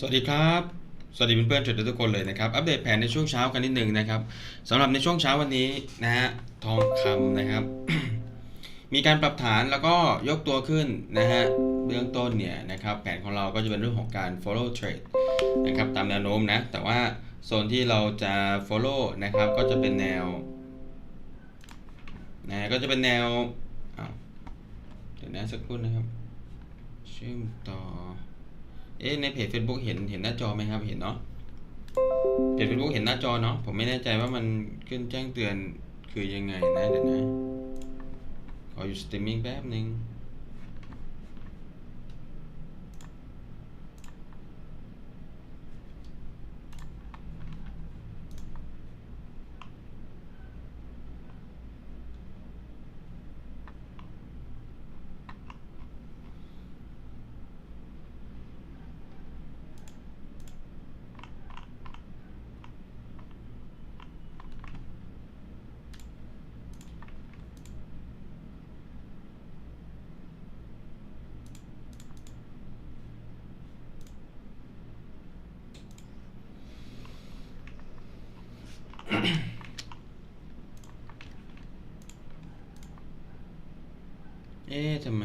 สวัสดีครับ สวัสดีเพื่อนๆเทรดเดอร์ทุกคนเลยนะครับ อัปเดตแผนในช่วงเช้ากันนิดหนึ่งนะครับสำหรับในช่วงเช้าวันนี้นะฮะทองคำนะครับ มีการปรับฐานแล้วก็ยกตัวขึ้นนะฮะเบื้องต้นเนี่ยนะครับแผนของเราก็จะเป็นเรื่องของการ follow trade นะครับตามแนวโน้มนะ แต่ว่าโซนที่เราจะ follow นะครับก็จะเป็นแนวนะก็จะเป็นแนวอ้าวเดี๋ยวนะสักครู่นะครับเชื่อมต่อ เอ๊ะในเพจ Facebook เห็นเห็นหน้าจอไหมครับ เห็นเนาะเพจ Facebook เห็นหน้าจอเนาะผมไม่แน่ใจว่ามันขึ้นแจ้งเตือนคือยังไงนะเดี๋ยวนะขออยู่สตรีมมิ่งแป๊บหนึ่ง เอ๊ะทำไม